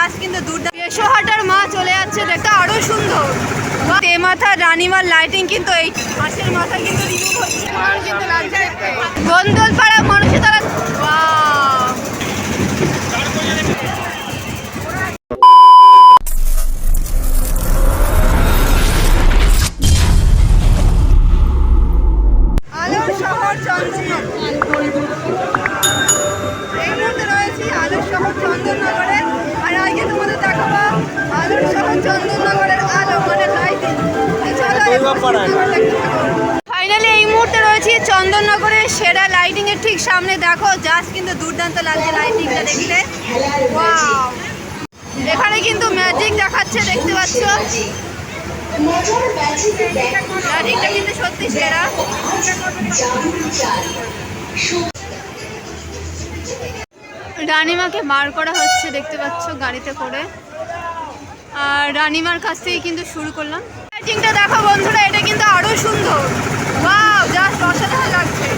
Just কিন্তু দুর্দান্ত। পেশোহাটার মা চলে যাচ্ছে দেখতে আরও সুন্দর। এ মাথা রানিমার লাইটিং কিন্তু এই হাঁসের মাথা কিন্তু রিমুভ হচ্ছে। কিন্তু লাগছে গন্দলপাড়া তারা ফাইনালি এই মুহূর্তে রয়েছি চন্দননগরের সেরা লাইটিং এর ঠিক সামনে। দেখো জাস্ট কিন্তু দুর্দান্ত লাগছে লাইটিংটা দেখতে। এখানে কিন্তু ম্যাজিক দেখাচ্ছে, দেখতে পাচ্ছ? লাইটিংটা কিন্তু সত্যি সেরা। রানিমাকে বার করা হচ্ছে, দেখতে পাচ্ছ, গাড়িতে করে। আর রানিমার কাছ থেকে কিন্তু শুরু করলাম। লাইটিংটা দেখো বন্ধুরা এটা কিন্তু আরও সুন্দর। ওয়াও জাস্ট অসাধারণ লাগছে।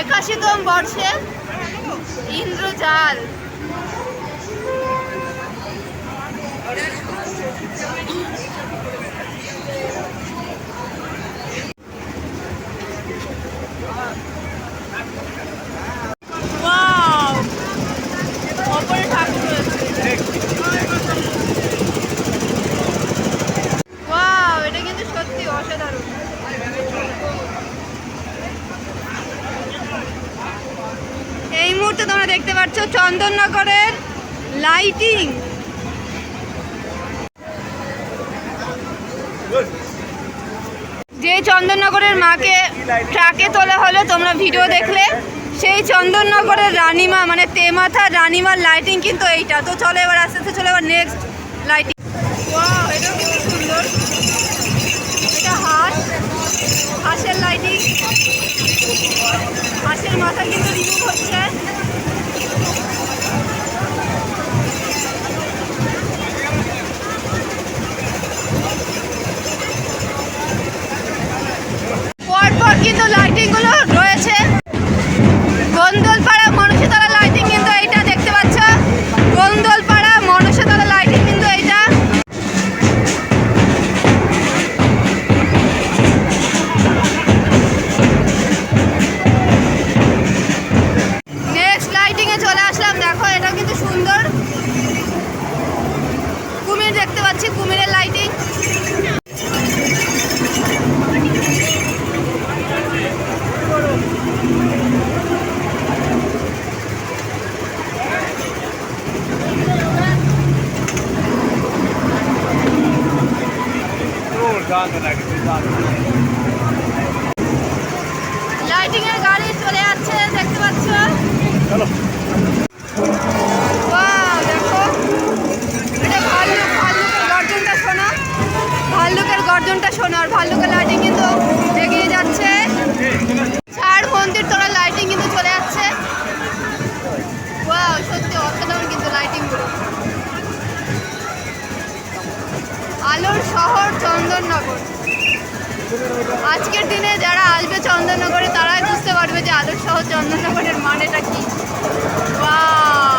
একাশিতম বর্ষে ইন্দ্রজাল Wow! ওপরে ঠাকুর রয়েছে Wow, এটা কিন্তু সত্যি অসাধারণ এই মুহূর্তে তোমরা দেখতে পাচ্ছ চন্দননগরের লাইটিং। যে চন্দননগরের মাকে ট্রাকে তোলা হলো, তোমরা ভিডিও দেখলে, সেই চন্দননগরের রানিমা মানে তেমাথা রানিমার লাইটিং কিন্তু এইটা। তো চলো এবার আস্তে আস্তে চলো, এবার নেক্সট লাইটিং সুন্দর। এটা হাঁস, হাঁসের লাইটিং হাঁসের মাথা কিন্তু রিমুভ হচ্ছে। এর গাড়ি চলে যাচ্ছে দেখতে পাচ্ছ? Wow, দেখো। এটা ভাল্লুক ভাল্লুকের গর্জনটা শোনো। ভাল্লুকের গর্জনটা শোনো আর ভাল্লুকের লাইটিং কিন্তু এগিয়ে যাচ্ছে। চার মন্দির তোরা লাইটিং কিন্তু চলে যাচ্ছে। ওয়াও সত্যি অসাধারণ কিন্তু লাইটিংগুলো। আলোর শহর চন্দননগর। আজকের দিনে যারা আসবে চন্দননগরে যে আলোর শহর চন্দননগরের মানেটা কি Wow!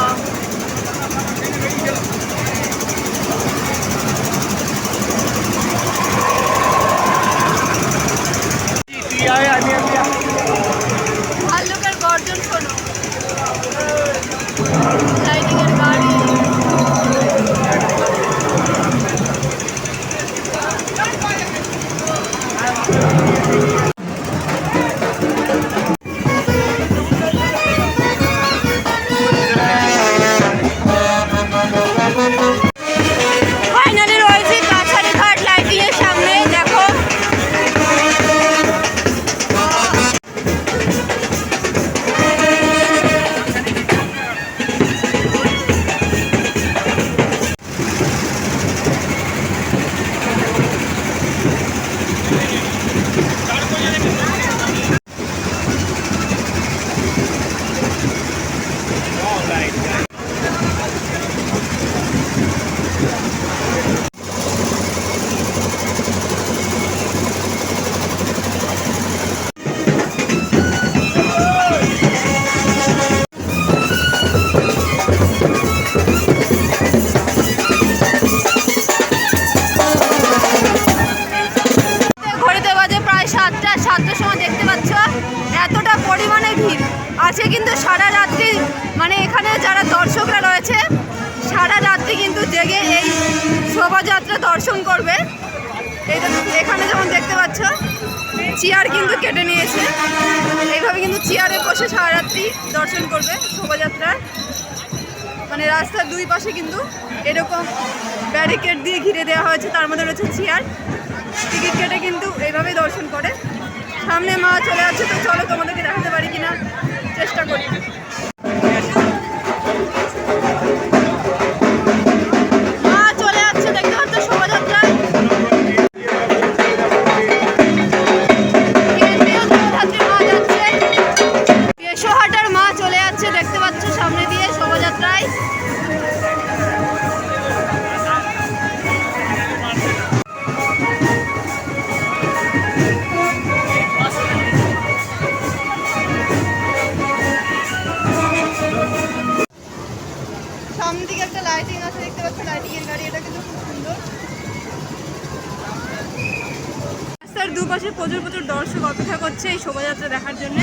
করবে। এই এখানে যেমন দেখতে পাচ্ছ, চেয়ার কিন্তু কেটে নিয়েছে। এইভাবে কিন্তু চেয়ারে বসে সারারাত্রি দর্শন করবে শোভাযাত্রার। মানে রাস্তার দুই পাশে কিন্তু এরকম ব্যারিকেড দিয়ে ঘিরে দেওয়া হয়েছে, তার মধ্যে রয়েছে চেয়ার। টিকিট কেটে কিন্তু এইভাবেই দর্শন করে। সামনে মা চলে যাচ্ছে তো চলো তোমাদেরকে দেখাতে পারি কিনা, চেষ্টা করি। সামনে দিকে একটা লাইটিং আছে, দেখতে পাচ্ছ লাইটিং এর গাড়ি, এটা কিন্তু খুব সুন্দর। রাস্তার দুপাশে প্রচুর প্রচুর দর্শক অপেক্ষা করছে এই শোভাযাত্রা দেখার জন্য।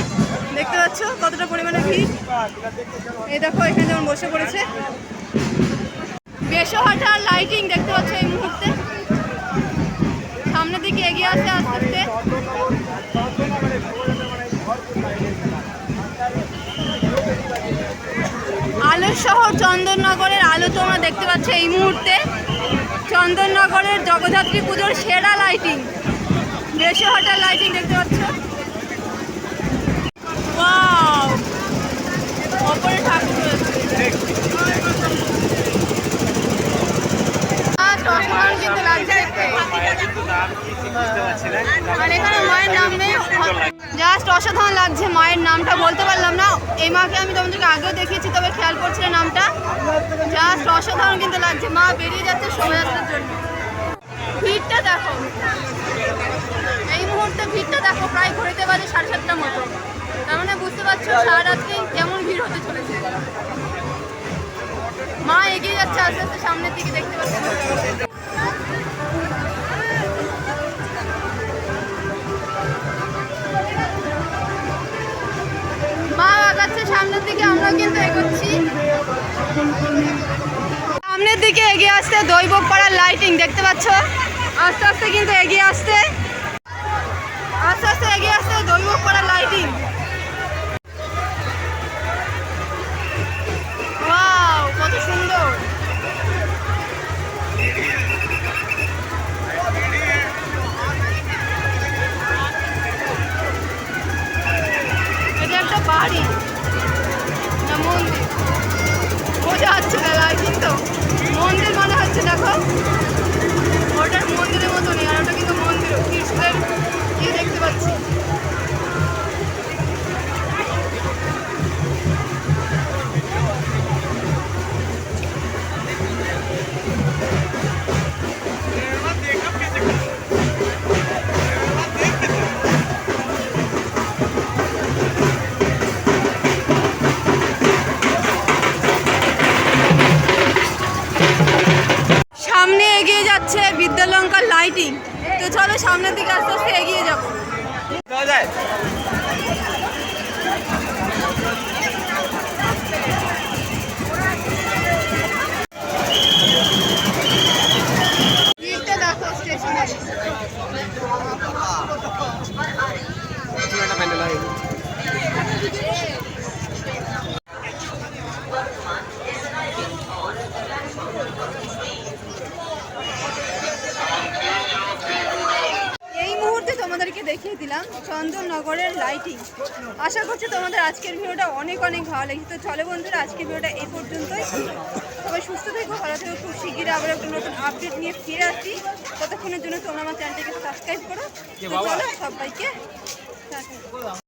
দেখতে পাচ্ছ কতটা পরিমাণে ভিড়? এই দেখো, এখানে যেমন বসে পড়েছে। বেশহাটার লাইটিং দেখতে পাচ্ছ এই মুহূর্তে। সামনের দিকে এগিয়ে আসছে আস্তে আস্তে। শহর চন্দননগরের আলো তোমরা দেখতে পাচ্ছ এই মুহূর্তে। চন্দননগরের জগদ্ধাত্রী পুজোর সেরা লাইটিং বেশহাটার লাইটিং দেখতে পাচ্ছ। জাস্ট অসাধারণ লাগছে মায়ের নামটা বলতে এই মাকে আমি তোমাদেরকে আগেও দেখিয়েছি, তবে খেয়াল করছি না নামটা? জাস্ট অসাধারণ কিন্তু লাগছে। মা, বেরিয়ে যাচ্ছে শোভাযাত্রার জন্য। ভিড়টা দেখো। এই মুহূর্তে ভিড়টা দেখো, প্রায় ঘড়িতে বাজে সাড়ে সাতটার মতো। তার মানে বুঝতে পারছ সারা রাত্রি কেমন ভিড় হতে চলেছে। মা এগিয়ে যাচ্ছে আস্তে আস্তে সামনের দিকে, দেখতে পাচ্ছি? কিন্তু সামনের দিকে এগিয়ে আসতে দৈবক পাড়ার লাইটিং দেখতে পাচ্ছ? আস্তে আস্তে কিন্তু এগিয়ে আসতে। আস্তে আস্তে এগিয়ে আসতে দৈবক পাড়ার লাইটিং কত সুন্দর। এটা একটা বাড়ি। মন্দির। বোঝা যাচ্ছে না লাইটিং তো মন্দির মনে হচ্ছে, দেখো। ওটার মন্দিরের মতনই, আর ওটা কিন্তু মন্দির, কৃষ্ণের ইয়ে দেখতে পাচ্ছি। যাচ্ছে বিদ্যালঙ্কার লাইটিং তো চলো সামনের দিকে আস্তে আস্তে এগিয়ে যাব। তোমাদেরকে দেখিয়ে দিলাম চন্দননগরের লাইটিং আশা করছি তোমাদের আজকের ভিডিওটা অনেক অনেক ভালো লেগেছে। তো চলো বন্ধুরা আজকের ভিডিওটা এই পর্যন্তই। সবাই সুস্থ থেকো ভালো থেকো খুব শিগগিরই আবার একটা নতুন আপডেট নিয়ে ফিরে আসছি। ততক্ষণের জন্য তোমরা আমার চ্যানেলটাকে সাবস্ক্রাইব করো। চলো সবাইকে।